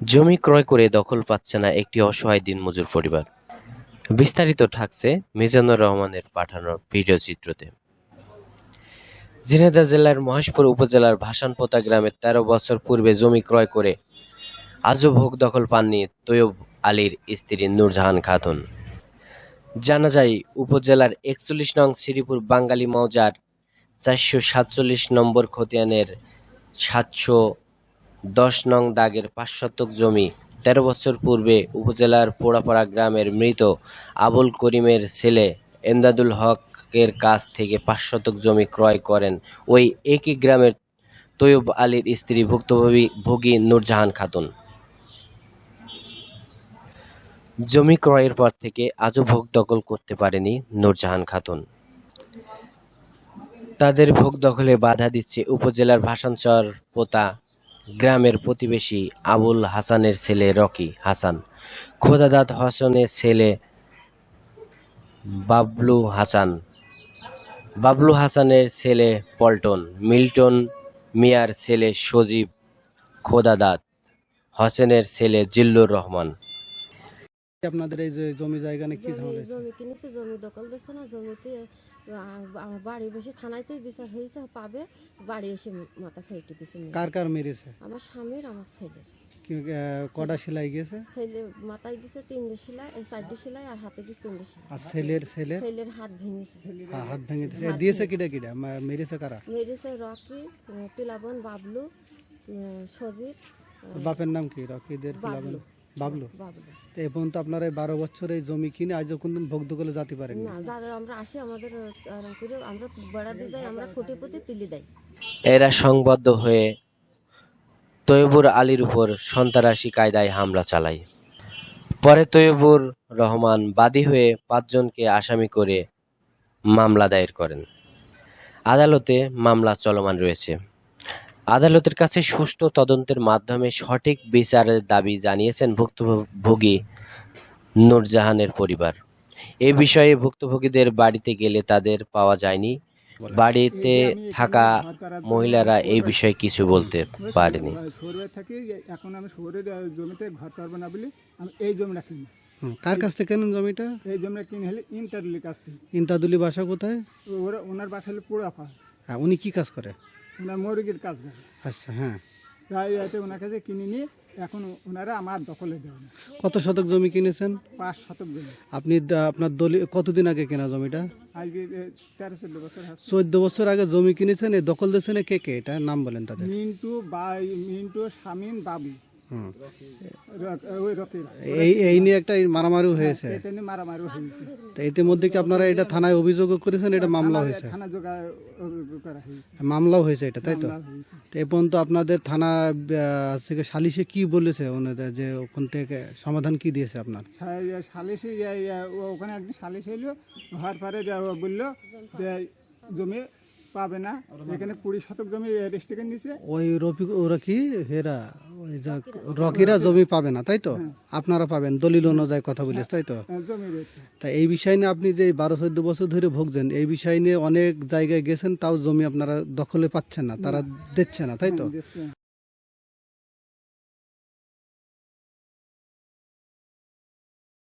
জমি ক্রয় করে দখল পাচ্ছে না একটি অসহায় দিনমজুর পরিবার। বিস্তারিত থাকছে মিজানুর রহমানের পাঠানো ভিডিও চিত্রতে। ঝিনাইদহ জেলার মহেশপুর উপজেলার ভাসানপোতা গ্রামে তেরো বছর পূর্বে জমি ক্রয় করে আজও ভোগ দখল পাননি তৈয়ব আলীর স্ত্রী নূরজাহান খাতুন। জানা যায়, উপজেলার একচল্লিশ নং শ্রীপুর বাঙ্গালী মৌজার চারশো সাতচল্লিশ নম্বর খতিয়ানের সাতশো দশ নং দাগের পাঁচ শতক জমি তেরো বছর পূর্বে উপজেলার পোড়াপাড়া গ্রামের মৃত আবুল করিমের ছেলে এমদাদুল হকের কাছ থেকে পাঁচ শতক জমি ক্রয় করেন ওই একই গ্রামের তৈয়ব আলীর স্ত্রী ভুক্তভোগী ভোগী নূরজাহান খাতুন। জমি ক্রয়ের পর থেকে আজও ভোগ দখল করতে পারেনি নূরজাহান খাতুন। তাদের ভোগ দখলে বাধা দিচ্ছে উপজেলার ভাসানচর পোতা গ্রামের প্রতিবেশী আবুল হাসানের ছেলে রকি হাসান খোদাদাত হাসানের ছেলে বাবলু হাসান, বাবলু হাসানের ছেলে পল্টন, মিল্টন মিয়ার ছেলে সজীব খোদাদাত হোসেনের ছেলে জিল্লুর রহমান। আপনাদের এই যে জমি জায়গা নিয়ে কি ঝামেলা? জমি কিনেছে জমি দখল দিচ্ছে না জমিতে আমার বাড়ি বসে থানাতেই বিচার হয়েছে পাবে বাড়ি এসে মাথা খেয়ে দিচ্ছে কার কার মেরেছে? আমার স্বামীর আমার ছেলের। কটা সেলাই গেছে ছেলে মাথায় গেছে তিনটে সেলাই চারটে সেলাই আর হাতে গেছে তিনটে সেলাই। আর ছেলের ছেলে ছেলের হাত ভেঙেছে। হাত ভেঙে দিয়েছে দিয়েছে কিটা মা- মেরেছে কারা? মেরেছে রকি আহ, তিলাবন বাবলু সজীব বাপের নাম কি? রকিদের পিলাবেন? বাবলু? তো এই পর্যন্ত আপনারা এই বারো বছর এই জমি কিনে আজও কোনো ভোগ করে যেতে পারেননি? না আমরা আসি আমাদের করে আমরা বেড়া দিয়ে যাই আমরা খুঁটি তুলে দেয় এরা সংবদ্ধ হয়ে তৈবুর আলীর উপর সন্ত্রাসী কায়দায় হামলা চালায়। পরে তৈবুর রহমান বাদী হয়ে পাঁচজনকে আসামি করে মামলা দায়ের করেন। আদালতে মামলা চলমান রয়েছে। আদালতের কাছে সুষ্ঠু তদন্তের মাধ্যমে সঠিক বিচারের দাবি জানিয়েছেন ভুক্তভোগী নূরজাহানের পরিবার। এ বিষয়ে ভুক্তভোগীদের বাড়িতে গেলে তাদের পাওয়া যায়নি। বাড়িতে থাকা মহিলারা এই বিষয়ে কিছু বলতে পারেনি। শহরে থাকি এখন আমি শহরের জমিতে ঘর করব না বলে আমি এই জমিটা কিনি কার কাছ থেকে কেনেন জমিটা? এই জমিটা কিনে হলে ইন্টারলি কাছ থেকে ইন্তাদুলি বাসা কোথায়? ওরা ওনার বাসা হলে পুরা পা হ্যাঁ উনি কি কাজ করে? ওনার মুরগির কাজ করে। আচ্ছা হ্যাঁ। তাই এতে ওনার কাছে কিনে নিয়ে এখন ওনারা আমার দখলে দেবে না। কত শতক জমি কিনেছেন? পাঁচ শতক জমি। আপনি দা- আপনার দলি কতদিন আগে কেনা জমিটা? আজকে এ, তেরো চোদ্দ বছর চোদ্দ বছর আগে জমি কিনেছেন এই দখল দিয়েছেন এ কে কে? এটা নাম বলেন তাদের। মিন্টু বা মিন্টু শামিন বাবু। এই এই নিয়ে একটা মারামারি হয়েছে। মারামারি হয়েছে। তো ইতিমধ্যে কি আপনারা এটা থানায় অভিযোগও করেছেন? এটা মামলা হয়েছে। মামলাও হয়েছে এটা তাই তো? এ পর্যন্ত আপনাদের থানা থেকে সালিশে কি বলেছে ওনাদের? যে ওখান থেকে সমাধান কি দিয়েছে আপনার? সালিশি ওখানে একদিন সালিশ এলো হওয়ার পরে বলল যে জমি পাবে না। এখানে কুড়ি শতক জমি রেস্ট্রিকেন দিছে ওই রফি ওরা কি? হেরা ওই যা রকিরা জমি পাবে না তাই তো? আপনারা পাবেন দলিল অনুযায়ী কথা বলিস তাই তো? রয়েছে। তা এই বিষয় নিয়ে আপনি যে বারো চোদ্দ বছর ধরে ভোগছেন এই বিষয় নিয়ে অনেক জায়গায় গেছেন তাও জমি আপনারা দখলে পাচ্ছেন না তারা দিচ্ছে না তাই তো? দিচ্ছে।